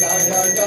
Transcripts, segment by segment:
ஜா ஜா ஜா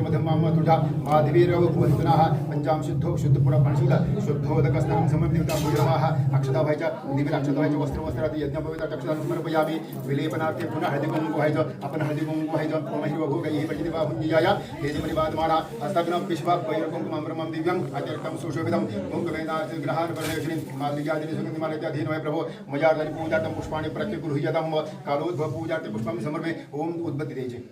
मध्यं माम तुझा माधवीरव कुवंतनाः पंचाम शुद्धो शुद्ध पुरा पंचशील शुद्धोदकस्नानं समर्पिता भूयमाः अक्षता व्हायच्या दिव्य वस्त्र वस्त्रात यज्ञ पवित्र अक्षता समर्पयामी। विलेपनार्थे पुन्हा हळदी कुंकू व्हायचं आपण हळदी कुंकू व्हायचं ओम हिरव भोग ही पंचदी बाहुंजियाया हे जी परिवादमाना हस्ताग्न पिष्पा वैर कुंकुमं दिव्यं अत्यर्कं सुशोभितं कुंकुमेनार्थ ग्रहान् मालिकादिनि मातृजादिनि सुगन्धिमालत्याधीन वै प्रभो मजार्दनि पूजार्थं पुष्पाणि प्रत्यगृह्यतं कालोद्भव पूजार्थे पुष्पं समर्पे ओम उद्बत्ती द्यायची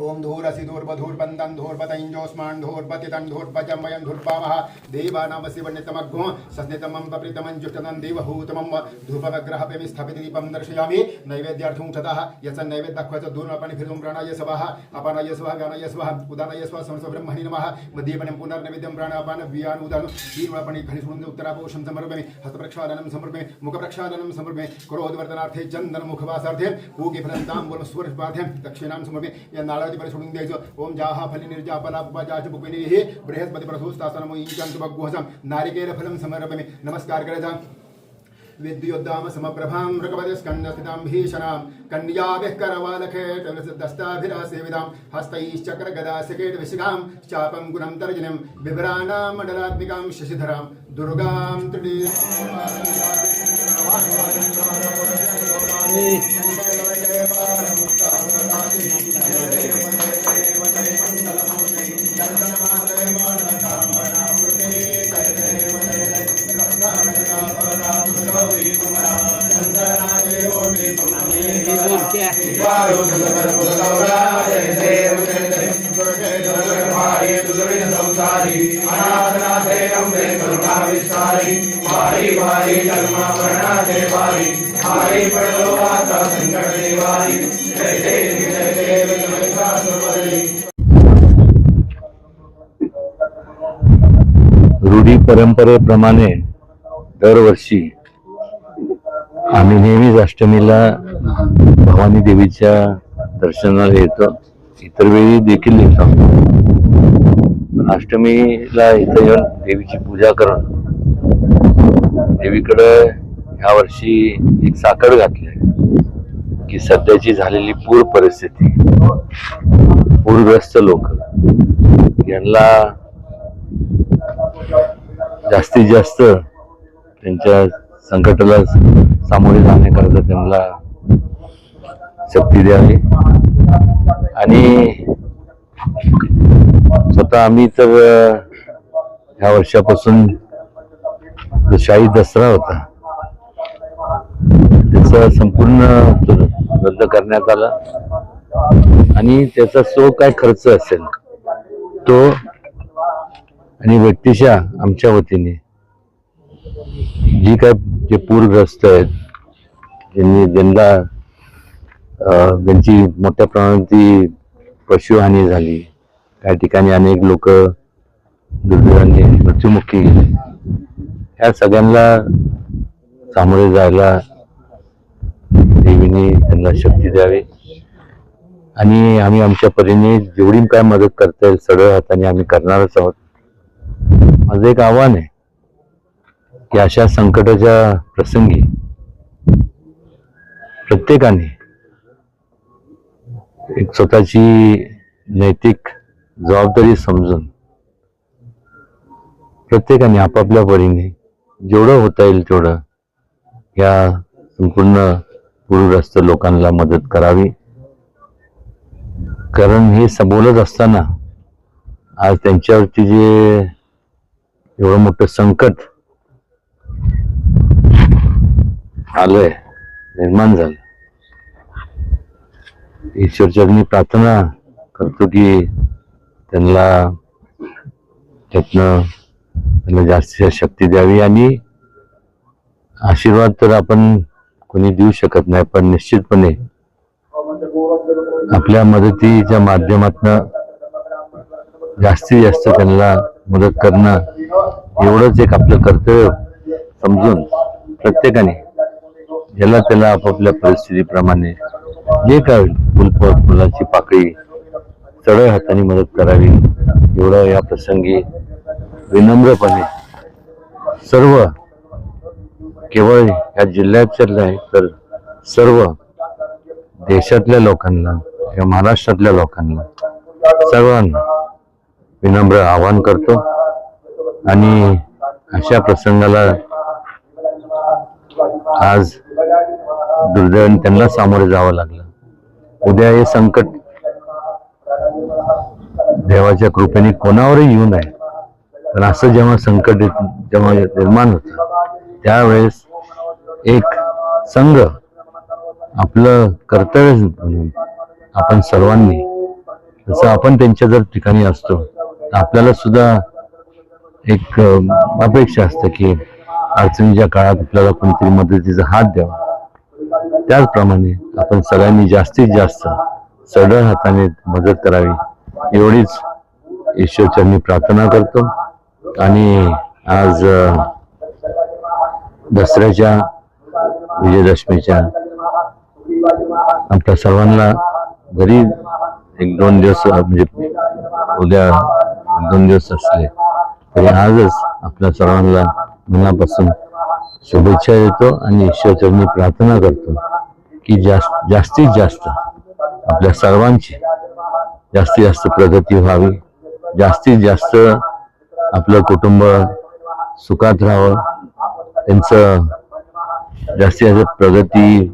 ओम धूरसी धूर्बधूर्बंदन धूर्बतंजोस्मान धूर्बतितन धूर्बजम वयम धूर्पामः देवानाम शिवण्यतमघ्नो सस्नितमं पप्रितमञ्जुष्टनं देवहूतमं धूपवग्रहपेमि स्थापित दीपं दर्शयामि। नैवेद्यार्थं क्षतः यस नैवेद्यक्वच धूर्णपणिभिर्धुं प्राणाय स्वः अपानाय स्वः गानाय स्वः उदानाय स्वः समस्त ब्रह्मणि नमः। मदीपनं पुनर्नैवेद्यं प्राणापान वियान उदानं वीर्वणपणि घनिष्णुन्दे उत्तरापोषं समर्पयामि हस्तप्रक्षालनं समर्पयामि मुखप्रक्षालनं समर्पयामि क्रोधवर्धनार्थे चन्दनमुखवासार्थे पूगीफलं ताम्बूलस्वर्षपार्थं दक्षिणां समर्पयामि यन्नाळ नारळाची सोडून द्यायचं ओम जाहा फली निर्जा फला उपजाच बुकविनी बृहस्पती प्रसूस्तासनम इंचांत बग्गुहसम नारिकेल फलम समर्पमे नमस्कार करायचा विद्युद्दाम समप्रभां मृगपति स्कन्दस्थितां भीषणां कन्याभिः करवालखेटदस्ताभिरासेविदां हस्तैश्चक्रगदासिकेटविशिखां चापं गुणं तर्जनीं बिभ्राणां मण्डलात्मिकां शशिधरां दुर्गां त्रिडी रूढी परंपरेप्रमाणे दरवर्षी आम्ही नेहमीच अष्टमीला भवानी देवीच्या दर्शनाला येतो. इतर वेळी देखील येतो पण अष्टमीला इथं येऊन देवीची पूजा करून देवीकडं ह्या वर्षी एक साखर घातली की सध्याची झालेली पूर परिस्थिती पूरग्रस्त लोक यांना जास्तीत जास्त त्यांच्या संकटाला सामोरे जाण्याकरता त्यांना शक्ती द्यावी. आणि स्वतः आम्ही तर ह्या वर्षापासून जो शाही दसरा होता त्याचा संपूर्ण रद्द करण्यात आला. आणि त्याचा जो काय खर्च असेल तो आणि व्यक्तिशा आमच्या वतीने. जी काय जे पूरग्रस्त आहेत ज्यांनी ज्यांना ज्यांची मोठ्या प्रमाणात पशुहानी झाली काही ठिकाणी अनेक लोक दुर्दैवाने मृत्युमुखी गेले. सगळ्यांना सामोरे जायला देवीने त्यांना शक्ती द्यावी. आणि आम्ही आमच्या परीने जेवढी काय मदत करता येईल सगळं हाताने आम्ही करणारच आहोत. माझं एक आव्हान आहे की अशा संकटाच्या प्रसंगी प्रत्येकाने एक स्वतःची नैतिक जबाबदारी समजून प्रत्येकाने आपापल्या परीने जेवढं होता येईल तेवढं या संपूर्ण पूरग्रस्त लोकांना मदत करावी. कारण हे समोरच असताना आज त्यांच्यावरती जे एवढं मोठं संकट आलंय निर्माण झालं ईश्वरचरणी प्रार्थना करतो की त्यांना त्यातनं त्यांना जास्तीत जास्त शक्ती द्यावी आणि आशीर्वाद तर आपण कोणी देऊ शकत नाही पण निश्चितपणे आपल्या मदतीच्या माध्यमातनं जास्तीत जास्त त्यांना मदत करणं एवढंच एक आपलं कर्तव्य समजून प्रत्येकाने ज्याला त्याला आपापल्या परिस्थितीप्रमाणे जे काय होईल फुल पाकळी चढ हाताने मदत करावी एवढं या प्रसंगी विनम्रपणे सर्व केवळ या जिल्ह्यातल्या नाही तर सर्व देशातल्या लोकांना किंवा महाराष्ट्रातल्या लोकांना सर्वांना विनम्र आवाहन करतो. आणि अशा प्रसंगाला आज दुर्दैवाने त्यांना सामोरे जावं लागलं. उद्या हे संकट देवाच्या कृपेने कोणावरही येऊ नये. पण असं जेव्हा संकट जेव्हा निर्माण होतं त्यावेळेस एक संघ आपलं कर्तव्य म्हणून आपण सर्वांनी जसं आपण त्यांच्या जर ठिकाणी असतो तर आपल्याला सुद्धा एक अपेक्षा असते की अडचणीच्या काळात आपल्याला कोणतरी मदतीचा हात द्यावा. त्याचप्रमाणे आपण सगळ्यांनी जास्तीत जास्त सढळ हाताने मदत करावी एवढीच ईश्वरचरणी प्रार्थना करतो. आणि आज दसऱ्याच्या विजयदशमीच्या आपल्या सर्वांना घरी एक दोन दिवस म्हणजे उद्या दोन दिवस असले आणि आजच आपल्या सर्वांना मनापासून शुभेच्छा देतो आणि ईश्वरचरणी प्रार्थना करतो की जास्त जास्तीत जास्त आपल्या सर्वांची जास्तीत जास्त प्रगती व्हावी. जास्तीत जास्त आपलं कुटुंब सुखात राहावं. त्यांचं जास्तीत जास्त प्रगती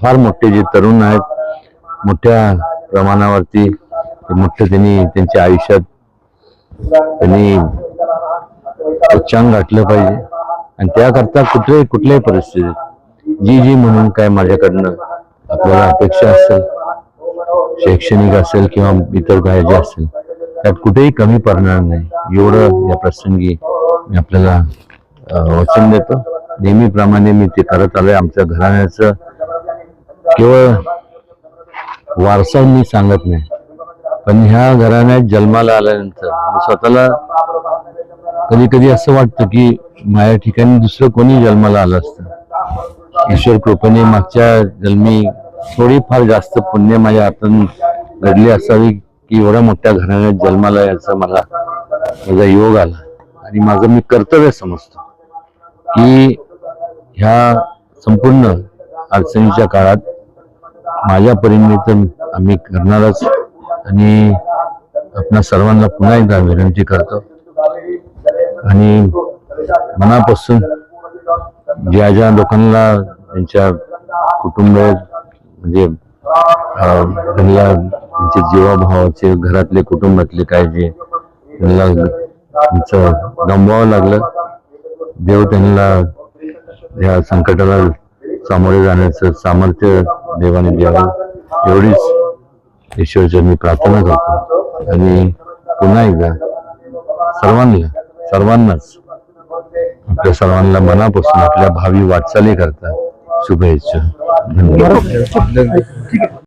फार मोठे जे तरुण आहेत मोठ्या प्रमाणावरती मोठं त्यांनी त्यांच्या आयुष्यात त्यांनी उच्चांग गाठलं पाहिजे. आणि त्याकरता कुठल्याही कुठल्याही परिस्थितीत जी जी म्हणून काय माझ्याकडनं आपल्याला अपेक्षा असेल शैक्षणिक असेल किंवा इतर काय जे असेल त्यात कुठेही कमी पडणार नाही. एवढं या प्रसंगी मी आपल्याला वचन देतो. नेहमीप्रमाणे मी ते करत आलोय. आमच्या घराण्याचं केवळ वारसा मी सांगत नाही. पण ह्या घराण्यात जन्माला आल्यानंतर म्हणजे स्वतःला कधी कधी असं वाटतं की माझ्या ठिकाणी दुसरं कोणी जन्माला आलं असतं. ईश्वर कृपेने मागच्या जन्मी थोडीफार जास्त पुण्य माझ्या हातून घडली असावी की एवढ्या मोठ्या घराण्यात जन्माला याचा मला माझा योग आला. आणि माझं मी कर्तव्य समजतो की ह्या संपूर्ण अडचणीच्या काळात माझ्या परीने तर आम्ही करणारच आणि आपणा सर्वांना पुन्हा एकदा विनंती करतो. आणि मनापासून ज्या ज्या लोकांना त्यांच्या कुटुंब म्हणजे त्यांना त्यांचे जीवाभावाचे घरातले कुटुंबातले काय जे त्यांना त्यांचं गमवावं लागलं देव त्यांना या संकटाला सामोरे जाण्याचं सामर्थ्य देवाने द्यावं. एवढीच ईश्वरचरणी मी प्रार्थना करतो. आणि पुन्हा एकदा सर्वांना सर्वांनाच आपल्या सर्वांना मनापासून आपल्या भावी वाटचाली करता शुभेच्छा. धन्यवाद.